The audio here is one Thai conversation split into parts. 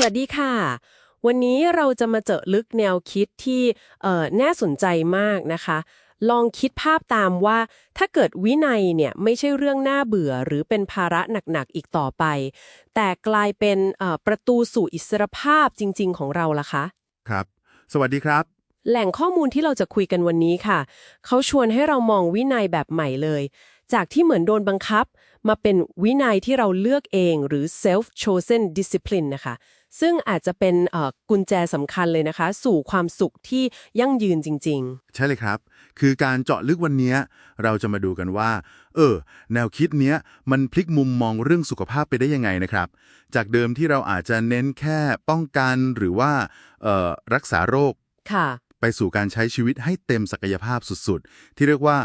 สวัสดีค่ะ วันนี้เราจะมาเจาะลึกแนวคิดที่เอ่อน่าสนใจมากนะคะ ลองคิดภาพตามว่าถ้าเกิดวินัยเนี่ยไม่ใช่เรื่องน่าเบื่อหรือเป็นภาระหนักๆอีกต่อไป แต่กลายเป็นเอ่อประตูสู่อิสรภาพจริง ๆ ของเราล่ะคะ ครับ สวัสดีครับแหล่งข้อมูลที่เราจะคุยกันวันนี้ค่ะ เขาชวนให้เรามองวินัยแบบใหม่เลย จากที่เหมือนโดนบังคับ มาเป็นวินัยที่เราเลือกเองหรือ self chosen discipline นะคะ ซึ่งอาจจะเป็นเอ่อกุญแจสำคัญเลยนะคะ สู่ความสุขที่ยั่งยืนจริงใช่เลยครับ คือการเจาะลึกวันนี้ เราจะมาดูกันว่า เออ แนวคิดเนี้ยมันพลิกมุมมองเรื่องสุขภาพไปได้ยังไงนะครับ จากเดิมที่เราอาจจะเน้นแค่ป้องกันหรือว่าเอ่อรักษาโรคๆค่ะไปสู่การใช้ชีวิตให้เต็มศักยภาพสุดๆ ที่เรียกว่า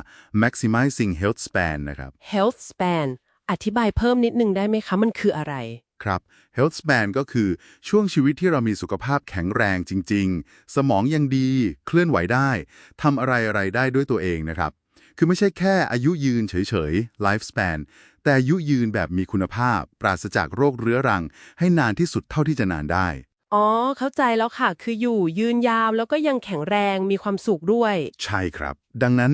maximizing health span นะครับ health span อธิบายเพิ่มนิดนึงได้ไหมคะ มันคืออะไร ครับ health span ก็คือช่วงชีวิตที่เรามีสุขภาพแข็งแรงจริง ๆ สมองยังดี เคลื่อนไหวได้ทำอะไรอะไรได้ด้วยตัวเองนะครับ คือไม่ใช่แค่อายุยืนเฉยๆ life span แต่อายุยืนแบบมีคุณภาพ ปราศจากโรคเรื้อรัง ให้นานที่สุดเท่าที่จะนานได้ อ๋อ เข้าใจแล้วค่ะ คืออยู่ยืนยาวแล้วก็ยังแข็งแรงมีความสุขด้วย ใช่ครับ ดังนั้น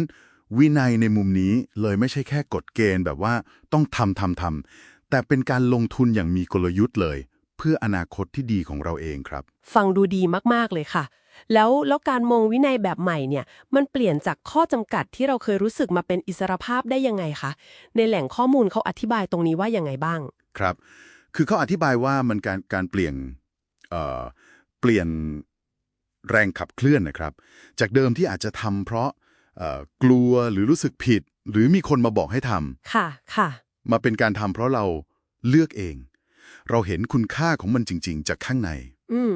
วินัยในมุมนี้เลยไม่ใช่แค่กฎเกณฑ์แบบว่าต้องทำทำทำ แต่เป็นการลงทุนอย่างมีกลยุทธ์เลย เพื่ออนาคตที่ดีของเราเองครับ ฟังดูดีมาก ๆ เลยค่ะ แล้วแล้วการมองวินัยแบบใหม่เนี่ย มันเปลี่ยนจากข้อจำกัดที่เราเคยรู้สึกมาเป็นอิสรภาพได้ยังไงคะ ในแหล่งข้อมูลเขาอธิบายตรงนี้ว่ายังไงบ้าง ครับ คือเขาอธิบายว่ามันการการเปลี่ยนเอ่อเปลี่ยนแรงขับเคลื่อนนะครับ จากเดิมที่อาจจะทำเพราะเอ่อกลัวหรือรู้สึกผิด หรือมีคนมาบอกให้ทำค่ะค่ะ มาเป็นการทำเพราะเราเลือกเอง เราเห็นคุณค่าของมันจริง ๆ จากข้างใน อืม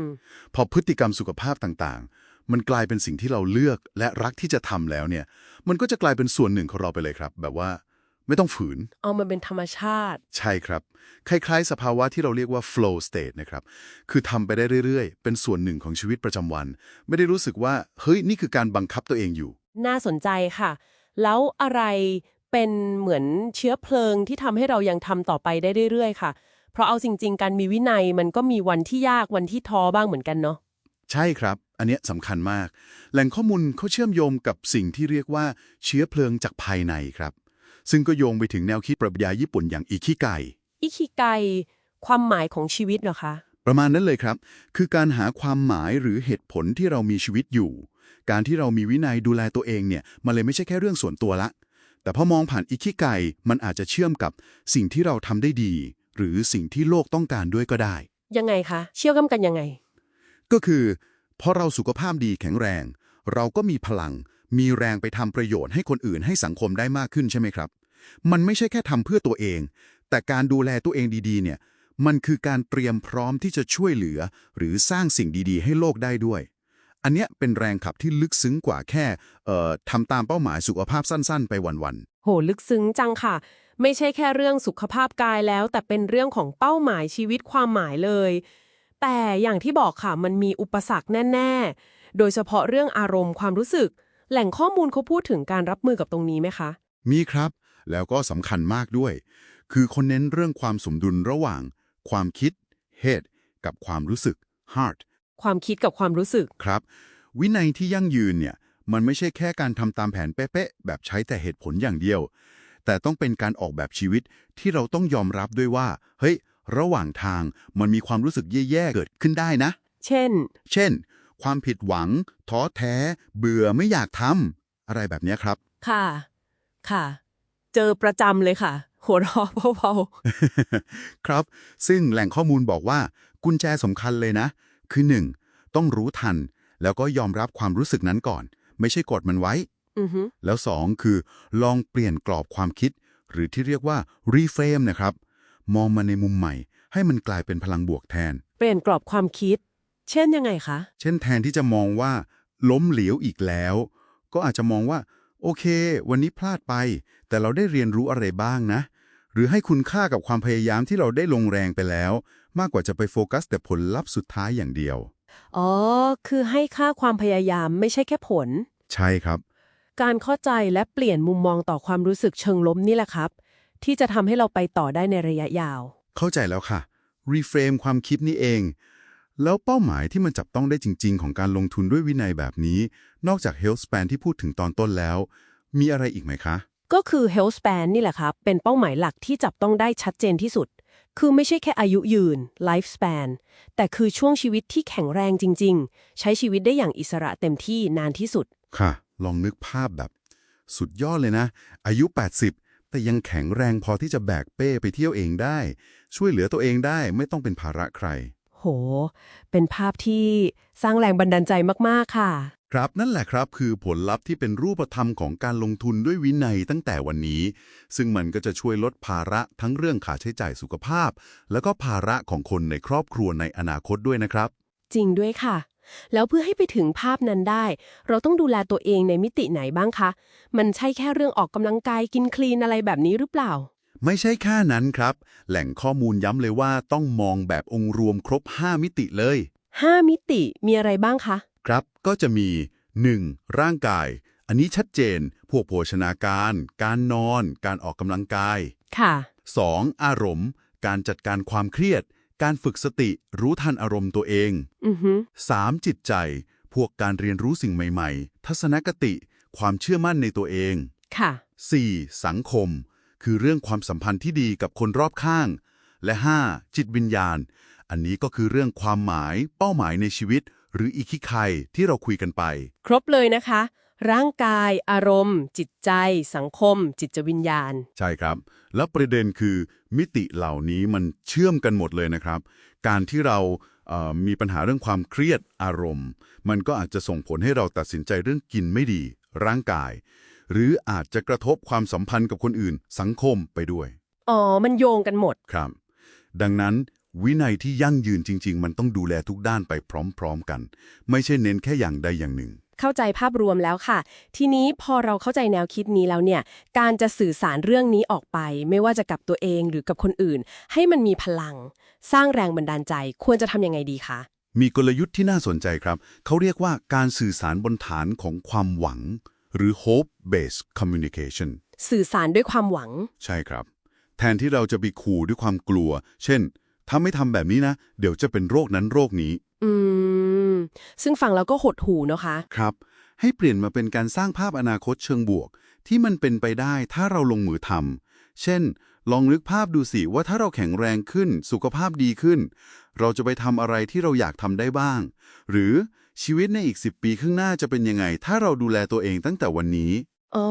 พอพฤติกรรมสุขภาพต่างๆ มันกลายเป็นสิ่งที่เราเลือกและรักที่จะทำแล้วเนี่ย มันก็จะกลายเป็นส่วนหนึ่งของเราไปเลยครับ แบบว่าไม่ต้องฝืน เอามันเป็นธรรมชาติ ใช่ครับ คล้ายๆ สภาวะที่เราเรียกว่า flow state นะครับ คือทำไปได้เรื่อยๆ เป็นส่วนหนึ่งของชีวิตประจำวัน ไม่ได้รู้สึกว่า เฮ้ย นี่คือการบังคับตัวเองอยู่ น่าสนใจค่ะ แล้วอะไร เป็นเหมือนเชื้อเพลิงที่ทำให้เรายังทำต่อไปได้เรื่อยๆ ค่ะ เพราะเอาจริง ๆ การมีวินัยมันก็มีวันที่ยากวันที่ท้อบ้างเหมือนกันเนาะใช่ครับ อันเนี้ยสำคัญมาก แหล่งข้อมูลเขาเชื่อมโยงกับสิ่งที่เรียกว่าเชื้อเพลิงจากภายในครับ ซึ่งก็โยงไปถึงแนวคิดปรัชญาญี่ปุ่นอย่างอิคิไกอิคิไกความหมายของชีวิตเหรอคะ ประมาณนั้นเลยครับ คือการหาความหมายหรือเหตุผลที่เรามีชีวิตอยู่ การที่เรามีวินัยดูแลตัวเองเนี่ย มันเลยไม่ใช่แค่เรื่องส่วนตัวละ แต่พอมองผ่านอิคิไกมันอาจจะเชื่อมกับสิ่งที่เราทำได้ดี หรือสิ่งที่โลกต้องการด้วยก็ได้ ยังไงคะ เชื่อมกันยังไง ก็คือพอเราสุขภาพดีแข็งแรง เราก็มีพลัง มีแรงไปทำประโยชน์ให้คนอื่นให้สังคมได้มากขึ้นใช่ไหมครับ มันไม่ใช่แค่ทำเพื่อตัวเอง แต่การดูแลตัวเองดีๆ เนี่ย มันคือการเตรียมพร้อมที่จะช่วยเหลือ หรือสร้างสิ่งดีๆ ให้โลกได้ด้วย อันเนี้ยเป็นแรงขับที่ลึกซึ้งกว่าแค่เอ่อทำตามเป้าหมายสุขภาพสั้น ๆ ไปวันโหลึกซึ้งจังค่ะ ไม่ใช่แค่เรื่องสุขภาพกายแล้ว แต่เป็นเรื่องของเป้าหมายชีวิตความหมายเลย แต่อย่างที่บอกค่ะมันมีอุปสรรคแน่ ๆ โดยเฉพาะเรื่องอารมณ์ความรู้สึก แหล่งข้อมูลเขาพูดถึงการรับมือกับตรงนี้ไหมคะ ๆ มีครับ แล้วก็สำคัญมากด้วย คือคนเน้นเรื่องความสมดุลระหว่าง ความคิด head กับความรู้สึก heart ความคิดกับความรู้สึก ครับ วินัยที่ยั่งยืนเนี่ยมันไม่ใช่แค่การทำตามแผนเป๊ะๆแบบใช้แต่เหตุผลอย่างเดียว แต่ต้องเป็นการออกแบบชีวิตที่เราต้องยอมรับด้วยว่า เฮ้ย ระหว่างทางมันมีความรู้สึกแย่ๆเกิดขึ้นได้นะ เช่น เช่น ความผิดหวัง ท้อแท้ เบื่อไม่อยากทำอะไรแบบเนี้ยครับ ค่ะ ค่ะ เจอประจำเลยค่ะ หัวเราะเบาครับ ซึ่งแหล่งข้อมูลบอกว่ากุญแจสำคัญเลยนะ คือ 1. ต้องรู้ทัน แล้วก็ยอมรับความรู้สึกนั้นก่อน ไม่ใช่กดมันไว้ๆอือฮึแล้ว 2 คือ ลองเปลี่ยนกรอบความคิด หรือที่เรียกว่า reframe นะครับ มองมันในมุมใหม่ ให้มันกลายเป็นพลังบวกแทน เปลี่ยนกรอบความคิด เช่นยังไงคะ เช่นแทนที่จะมองว่า ล้มเหลวอีกแล้ว ก็อาจจะมองว่า โอเค วันนี้พลาดไป แต่เราได้เรียนรู้อะไรบ้างนะ หรือให้คุณค่ากับความพยายามที่เราได้ลงแรงไปแล้ว มากกว่าจะไปโฟกัสแต่ผลลัพธ์สุดท้ายอย่างเดียว อ๋อ คือให้ค่าความพยายามไม่ใช่แค่ผล ใช่ครับ การเข้าใจและเปลี่ยนมุมมองต่อความรู้สึกเชิงล้มนี่แหละครับ ที่จะทำให้เราไปต่อได้ในระยะยาว เข้าใจแล้วค่ะ reframe ความคิดนี่เอง แล้วเป้าหมายที่มันจับต้องได้จริง ๆ ของการลงทุนด้วยวินัยแบบนี้ นอกจาก Health Span ที่พูดถึงตอนต้นแล้ว มีอะไรอีกไหมคะ ก็คือ health span นี่แหละครับ เป็นเป้าหมายหลักที่จับต้องได้ชัดเจนที่สุด คือไม่ใช่แค่อายุยืน life span แต่คือช่วงชีวิตที่แข็งแรงจริง ๆ ใช้ชีวิตได้อย่างอิสระเต็มที่นานที่สุด ค่ะ ลองนึกภาพแบบ สุดยอดเลยนะ อายุ 80 แต่ยังแข็งแรงพอที่จะแบกเป้ไปเที่ยวเองได้ ช่วยเหลือตัวเองได้ไม่ต้องเป็นภาระใคร โห เป็นภาพที่สร้างแรงบันดาลใจมาก ๆ ค่ะ ครับนั่นแหละครับคือผลลัพธ์ที่เป็นรูปธรรมของการลงทุนด้วยวินัยตั้งแต่วันนี้ ซึ่งมันก็จะช่วยลดภาระทั้งเรื่องค่าใช้จ่ายสุขภาพ แล้วก็ภาระของคนในครอบครัวในอนาคตด้วยนะครับ จริงด้วยค่ะ แล้วเพื่อให้ไปถึงภาพนั้นได้ เราต้องดูแลตัวเองในมิติไหนบ้างคะ มันใช่แค่เรื่องออกกำลังกายกินคลีนอะไรแบบนี้หรือเปล่า ไม่ใช่แค่นั้นครับ แหล่งข้อมูลย้ำเลยว่าต้องมองแบบองค์รวมครบ 5 มิติเลย 5 มิติมีอะไรบ้างคะ ครับ ก็จะมี 1. ร่างกาย อันนี้ชัดเจน พวกโภชนาการ การนอน การออกกำลังกาย ค่ะ 2. อารมณ์ การจัดการความเครียด การฝึกสติรู้ทันอารมณ์ตัวเองอือฮึ 3. จิตใจ พวกการเรียนรู้สิ่งใหม่ ๆ ทัศนคติ ความเชื่อมั่นในตัวเอง ค่ะ 4. สังคม คือเรื่องความสัมพันธ์ที่ดีกับคนรอบข้าง และ 5. จิตวิญญาณ อันนี้ก็คือเรื่องความหมาย เป้าหมายในชีวิต หรืออิคิไคที่เราคุยกันไป ครบเลยนะคะ ร่างกาย อารมณ์ จิตใจ สังคม จิตวิญญาณ ใช่ครับ แล้วประเด็นคือมิติเหล่านี้มันเชื่อมกันหมดเลยนะครับ การที่เราเอ่อมีปัญหาเรื่องความเครียดอารมณ์ มันก็อาจจะส่งผลให้เราตัดสินใจเรื่องกินไม่ดี ร่างกาย หรืออาจจะกระทบความสัมพันธ์กับคนอื่น สังคมไปด้วย อ๋อ มันโยงกันหมด ครับ ดังนั้น วินัยที่ยั่งยืนจริง ๆ มันต้องดูแลทุกด้านไปพร้อม ๆ กัน ไม่ใช่เน้นแค่อย่างใดอย่างหนึ่ง เข้าใจภาพรวมแล้วค่ะ ทีนี้พอเราเข้าใจแนวคิดนี้แล้วเนี่ย การจะสื่อสารเรื่องนี้ออกไป ไม่ว่าจะกับตัวเองหรือกับคนอื่น ให้มันมีพลัง สร้างแรงบันดาลใจควรจะทำยังไงดีคะมีกลยุทธ์ที่น่าสนใจครับ เขาเรียกว่าการสื่อสารบนฐานของความหวัง หรือ hope based communication สื่อสารด้วยความหวัง ใช่ครับ แทนที่เราจะไปขู่ด้วยความกลัว เช่น ถ้าไม่ทำแบบนี้นะ เดี๋ยวจะเป็นโรคนั้นโรคนี้ อืม ซึ่งฟังแล้วก็หดหูเนาะคะ ครับ ให้เปลี่ยนมาเป็นการสร้างภาพอนาคตเชิงบวก ที่มันเป็นไปได้ถ้าเราลงมือทำเช่น ลองนึกภาพดูสิว่าถ้าเราแข็งแรงขึ้น สุขภาพดีขึ้น เราจะไปทำอะไรที่เราอยากทำได้บ้าง หรือชีวิตในอีก 10 ปีข้างหน้าจะเป็นยังไง ถ้าเราดูแลตัวเองตั้งแต่วันนี้ อ๋อ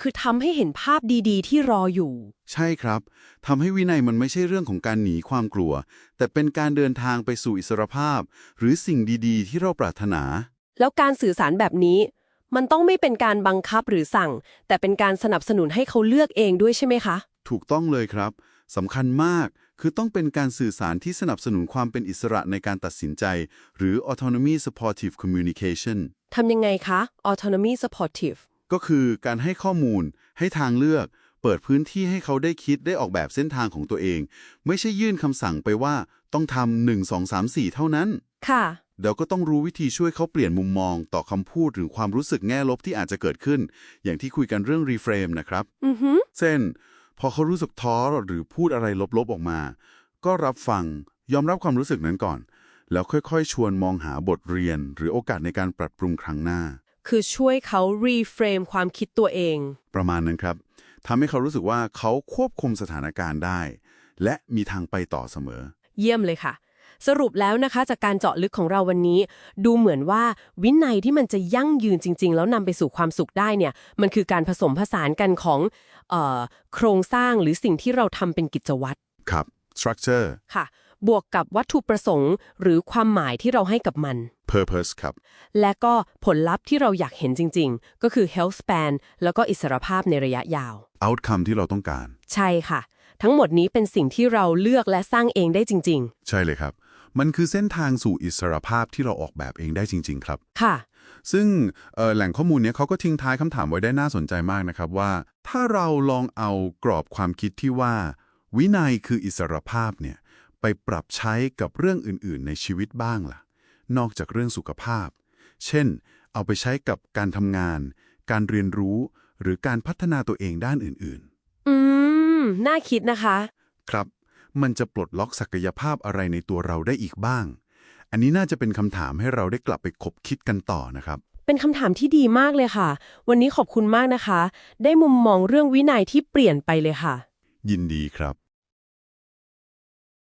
คือทำให้เห็นภาพดีๆ ที่รออยู่ ใช่ครับทำให้วินัยมันไม่ใช่เรื่องของการหนีความกลัว แต่เป็นการเดินทางไปสู่อิสรภาพ หรือสิ่งดีๆ ที่เราปรารถนา แล้วการสื่อสารแบบนี้ มันต้องไม่เป็นการบังคับหรือสั่ง แต่เป็นการสนับสนุนให้เขาเลือกเองด้วยใช่ไหมคะ ถูกต้องเลยครับสำคัญมากคือต้องเป็นการสื่อสารที่สนับสนุนความเป็นอิสระในการตัดสินใจ หรือ autonomy supportive communication ทำยังไงคะ autonomy supportive ก็คือการให้ข้อมูล ให้ทางเลือก เปิดพื้นที่ให้เขาได้คิดได้ออกแบบเส้นทางของตัวเอง ไม่ใช่ยื่นคำสั่งไปว่าต้องทำหนึ่งสองสามสี่เท่านั้น ค่ะเดี๋ยวก็ต้องรู้วิธีช่วยเขาเปลี่ยนมุมมอง ต่อคำพูดหรือความรู้สึกแง่ลบที่อาจจะเกิดขึ้น อย่างที่คุยกันเรื่อง reframe นะครับ อือฮึเช่นพอเขารู้สึกท้อหรือพูดอะไรลบๆออกมา ก็รับฟังยอมรับความรู้สึกนั้นก่อน แล้วค่อยๆ ชวนมองหาบทเรียน หรือโอกาสในการปรับปรุงครั้งหน้า คือช่วยเขา reframe ความคิดตัวเอง ประมาณนั้นครับทำให้เขารู้สึกว่าเขาควบคุมสถานการณ์ได้ และมีทางไปต่อเสมอ เยี่ยมเลยค่ะ สรุปแล้วนะคะ จากการเจาะลึกของเราวันนี้ ดูเหมือนว่าวินัยที่มันจะยั่งยืนจริง ๆ แล้วนำไปสู่ความสุขได้เนี่ย มันคือการผสมผสานกันของเออโครงสร้างหรือสิ่งที่เราทำเป็นกิจวัตรครับ structure ค่ะ บวกกับวัตถุประสงค์ หรือความหมายที่เราให้กับมัน purpose ครับ และก็ผลลัพธ์ที่เราอยากเห็นจริง ๆ ก็คือ health span แล้วก็อิสรภาพในระยะยาว outcome ที่เราต้องการ ใช่ค่ะ ทั้งหมดนี้เป็นสิ่งที่เราเลือกและสร้างเองได้จริง ใช่เลยครับ มันคือเส้นทางสู่อิสรภาพที่เราออกแบบเองได้จริง ๆ ครับ ๆ ค่ะ ซึ่งเอ่อแหล่งข้อมูลเนี้ยเขาก็ทิ้งท้ายคำถามไว้ได้น่าสนใจมากนะครับว่า ถ้าเราลองเอากรอบความคิดที่ว่า วินัยคืออิสรภาพเนี่ย ไปปรับใช้กับเรื่องอื่น ๆ ในชีวิตบ้างล่ะ นอกจากเรื่องสุขภาพ เช่น เอาไปใช้กับการทำงาน การเรียนรู้ หรือการพัฒนาตัวเองด้านอื่นอืม น่าคิดนะคะๆครับ มันจะปลดล็อกศักยภาพอะไรในตัวเราได้อีกบ้าง อันนี้น่าจะเป็นคำถามให้เราได้กลับไปคบคิดกันต่อนะครับ เป็นคำถามที่ดีมากเลยค่ะ วันนี้ขอบคุณมากนะคะ ได้มุมมองเรื่องวินัยที่เปลี่ยนไปเลยค่ะ ยินดีครับ